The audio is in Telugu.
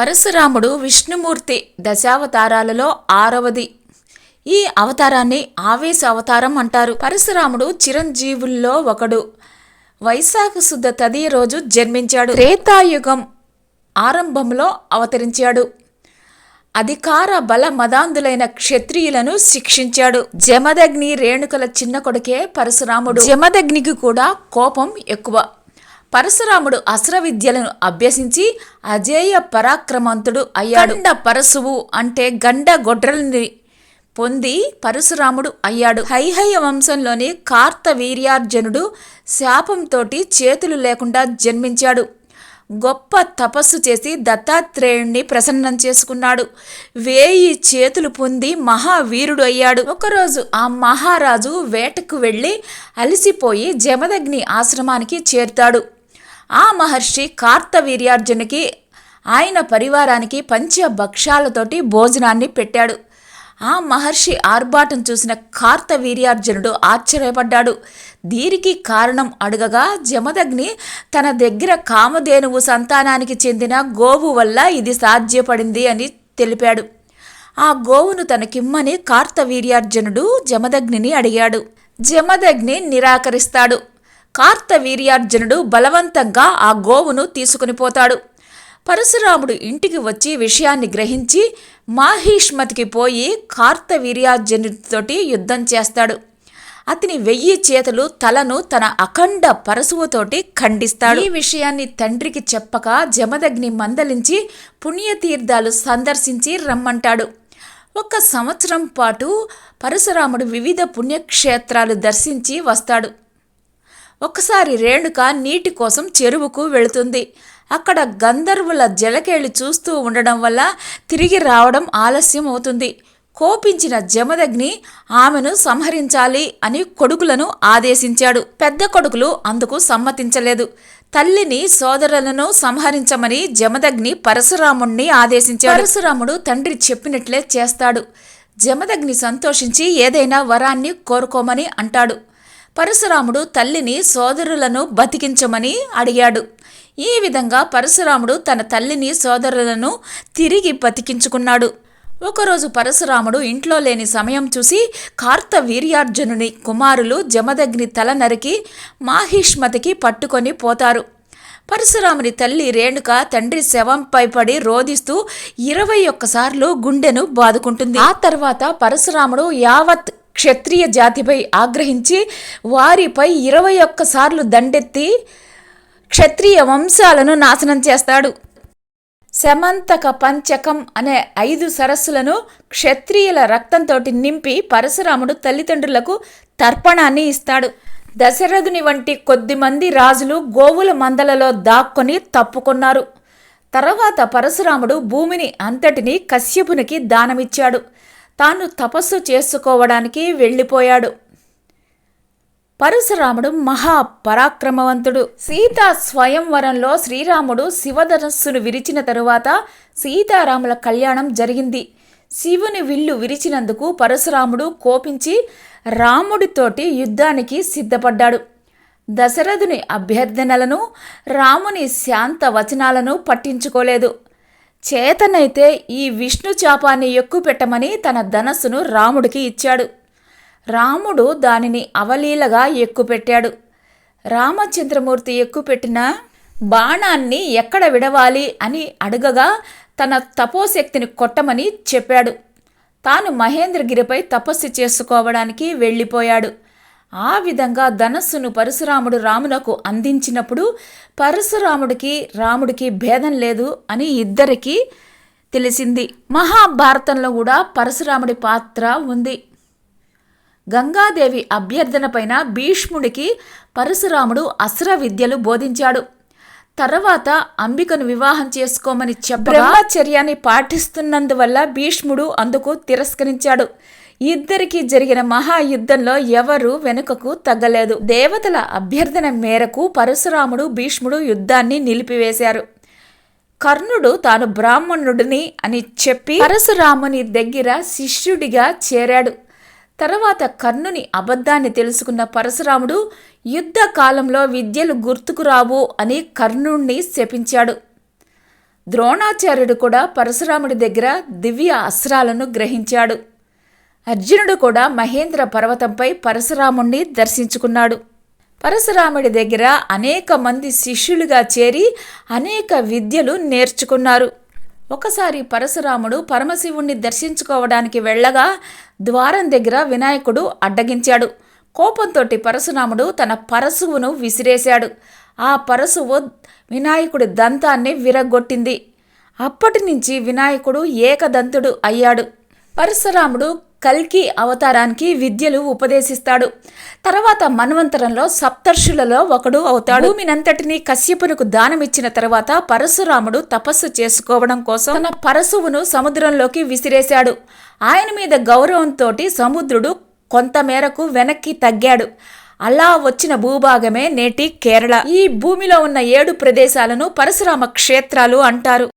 పరశురాముడు విష్ణుమూర్తి దశావతారాలలో ఆరవది. ఈ అవతారాన్ని ఆవేశ అవతారం అంటారు. పరశురాముడు చిరంజీవుల్లో ఒకడు. వైశాఖ శుద్ధ తదియ రోజు జన్మించాడు. త్రేతాయుగం ఆరంభంలో అవతరించాడు. అధికార బల మదాంధులైన క్షత్రియులను శిక్షించాడు. జమదగ్ని రేణుకల చిన్న కొడుకే పరశురాముడు. జమదగ్నికి కూడా కోపం ఎక్కువ. పరశురాముడు అస్త్ర విద్యలను అభ్యసించి అజేయ పరాక్రమంతుడు అయ్యాడు. గండ పరశువు అంటే గండ గొడ్రల్ని పొంది పరశురాముడు అయ్యాడు. హైహయ వంశంలోని కార్తవీర్యార్జునుడు శాపంతోటి చేతులు లేకుండా జన్మించాడు. గొప్ప తపస్సు చేసి దత్తాత్రేయుణ్ణి ప్రసన్నం చేసుకున్నాడు. వేయి చేతులు పొంది మహావీరుడు అయ్యాడు. ఒకరోజు ఆ మహారాజు వేటకు వెళ్ళి అలసిపోయి జమదగ్ని ఆశ్రమానికి చేరుతాడు. ఆ మహర్షి కార్తవీర్యార్జునికి ఆయన పరివారానికి పంచభక్షాలతోటి భోజనాన్ని పెట్టాడు. ఆ మహర్షి ఆర్భాటం చూసిన కార్తవీర్యార్జునుడు ఆశ్చర్యపడ్డాడు. దీనికి కారణం అడగగా జమదగ్ని తన దగ్గర కామధేనువు సంతానానికి చెందిన గోవు వల్ల ఇది సాధ్యపడింది అని తెలిపాడు. ఆ గోవును తనకిమ్మని కార్తవీర్యార్జునుడు జమదగ్నిని అడిగాడు. జమదగ్ని నిరాకరిస్తాడు. కార్తవీర్యార్జునుడు బలవంతంగా ఆ గోవును తీసుకుని పోతాడు. పరశురాముడు ఇంటికి వచ్చి విషయాన్ని గ్రహించి మాహిష్మతికి పోయి కార్తవీర్యార్జునుడితోటి యుద్ధం చేస్తాడు. అతని వెయ్యి చేతులు తలను తన అఖండ పరశువుతోటి ఖండిస్తాడు. ఈ విషయాన్ని తండ్రికి చెప్పక జమదగ్ని మందలించి పుణ్యతీర్థాలు సందర్శించి రమ్మంటాడు. ఒక సంవత్సరం పాటు పరశురాముడు వివిధ పుణ్యక్షేత్రాలు దర్శించి వస్తాడు. ఒకసారి రేణుక నీటి కోసం చెరువుకు వెళుతుంది. అక్కడ గంధర్వుల జలకేళి చూస్తూ ఉండడం వల్ల తిరిగి రావడం ఆలస్యం అవుతుంది. కోపించిన జమదగ్ని ఆమెను సంహరించాలి అని కొడుకులను ఆదేశించాడు. పెద్ద కొడుకులు అందుకు సమ్మతించలేదు. తల్లిని సోదరులను సంహరించమని జమదగ్ని పరశురాముణ్ణి ఆదేశించాడు. పరశురాముడు తండ్రి చెప్పినట్లే చేస్తాడు. జమదగ్ని సంతోషించి ఏదైనా వరాన్ని కోరుకోమని అంటాడు. పరశురాముడు తల్లిని సోదరులను బతికించమని అడిగాడు. ఈ విధంగా పరశురాముడు తన తల్లిని సోదరులను తిరిగి బతికించుకున్నాడు. ఒకరోజు పరశురాముడు ఇంట్లో లేని సమయం చూసి కార్తవీర్యార్జునుని కుమారులు జమదగ్ని తల నరికి మాహిష్మతికి పట్టుకొని పోతారు. పరశురాముని తల్లి రేణుక తండ్రి శవంపై పడి రోధిస్తూ ఇరవై ఒక్కసార్లు గుండెను బాదుకుంటుంది. ఆ తర్వాత పరశురాముడు యావత్ క్షత్రియ జాతిపై ఆగ్రహించి వారిపై ఇరవై ఒక్కసార్లు దండెత్తి క్షత్రియ వంశాలను నాశనం చేస్తాడు. శమంతక పంచకం అనే ఐదు సరస్సులను క్షత్రియుల రక్తంతో నింపి పరశురాముడు తల్లిదండ్రులకు తర్పణాన్ని ఇస్తాడు. దశరథుని వంటి కొద్దిమంది రాజులు గోవుల మందలలో దాక్కొని తప్పుకున్నారు. తర్వాత పరశురాముడు భూమిని అంతటిని కశ్యపునికి దానమిచ్చాడు. తాను తపస్సు చేసుకోవడానికి వెళ్ళిపోయాడు. పరశురాముడు మహా పరాక్రమవంతుడు సీతా స్వయంవరంలో శ్రీరాముడు శివధనస్సును విరిచిన తరువాత సీతారాముల కళ్యాణం జరిగింది. శివుని విల్లు విరిచినందుకు పరశురాముడు కోపించి రాముడితోటి యుద్ధానికి సిద్ధపడ్డాడు. దశరథుని అభ్యర్థనలను రాముని శాంత వచనాలను పట్టించుకోలేదు. చేతనైతే ఈ విష్ణు చాపాన్ని ఎక్కుపెట్టమని తన ధనస్సును రాముడికి ఇచ్చాడు. రాముడు దానిని అవలీలగా ఎక్కుపెట్టాడు. రామచంద్రమూర్తి ఎక్కుపెట్టిన బాణాన్ని ఎక్కడ విడవాలి అని అడగగా తన తపోశక్తిని కొట్టమని చెప్పాడు. తాను మహేంద్రగిరిపై తపస్సు చేసుకోవడానికి వెళ్ళిపోయాడు. ఆ విధంగా ధనస్సును పరశురాముడు రామునకు అందించినప్పుడు పరశురాముడికి రాముడికి భేదం లేదు అని ఇద్దరికీ తెలిసింది. మహాభారతంలో కూడా పరశురాముడి పాత్ర ఉంది. గంగాదేవి అభ్యర్థనపైన భీష్ముడికి పరశురాముడు అస్త్ర విద్యలు బోధించాడు. తర్వాత అంబికను వివాహం చేసుకోమని చెప్ప బ్రహ్మచర్యాన్ని పాటిస్తున్నందువల్ల భీష్ముడు అందుకు తిరస్కరించాడు. ఇద్దరికి జరిగిన మహాయుద్ధంలో ఎవరు వెనుకకు తగ్గలేదు. దేవతల అభ్యర్థన మేరకు పరశురాముడు భీష్ముడు యుద్ధాన్ని నిలిపివేశారు. కర్ణుడు తాను బ్రాహ్మణుడిని అని చెప్పి పరశురాముని దగ్గర శిష్యుడిగా చేరాడు. తర్వాత కర్ణుని అబద్ధాన్ని తెలుసుకున్న పరశురాముడు యుద్ధ కాలంలో విద్యలు గుర్తుకురావు అని కర్ణుణ్ణి శపించాడు. ద్రోణాచార్యుడు కూడా పరశురాముడి దగ్గర దివ్య అస్త్రాలను గ్రహించాడు. అర్జునుడు కూడా మహేంద్ర పర్వతంపై పరశురాముణ్ణి దర్శించుకున్నాడు. పరశురాముడి దగ్గర అనేక మంది శిష్యులుగా చేరి అనేక విద్యలు నేర్చుకున్నారు. ఒకసారి పరశురాముడు పరమశివుణ్ణి దర్శించుకోవడానికి వెళ్ళగా ద్వారం దగ్గర వినాయకుడు అడ్డగించాడు. కోపంతో పరశురాముడు తన పరశువును విసిరేశాడు. ఆ పరశువు వినాయకుడి దంతాన్ని విరగొట్టింది అప్పటి నుంచి వినాయకుడు ఏకదంతుడు అయ్యాడు. పరశురాముడు కల్కి అవతారానికి విద్యలు ఉపదేశిస్తాడు. తర్వాత మన్వంతరంలో సప్తర్షులలో ఒకడు అవుతాడు. భూమినంతటిని కశ్యపునకు దానమిచ్చిన తర్వాత పరశురాముడు తపస్సు చేసుకోవడం కోసం తన పరశువును సముద్రంలోకి విసిరేశాడు. ఆయన మీద గౌరవంతో సముద్రుడు కొంతమేరకు వెనక్కి తగ్గాడు. అలా వచ్చిన భూభాగమే నేటి కేరళ. ఈ భూమిలో ఉన్న ఏడు ప్రదేశాలను పరశురామ క్షేత్రాలు అంటారు.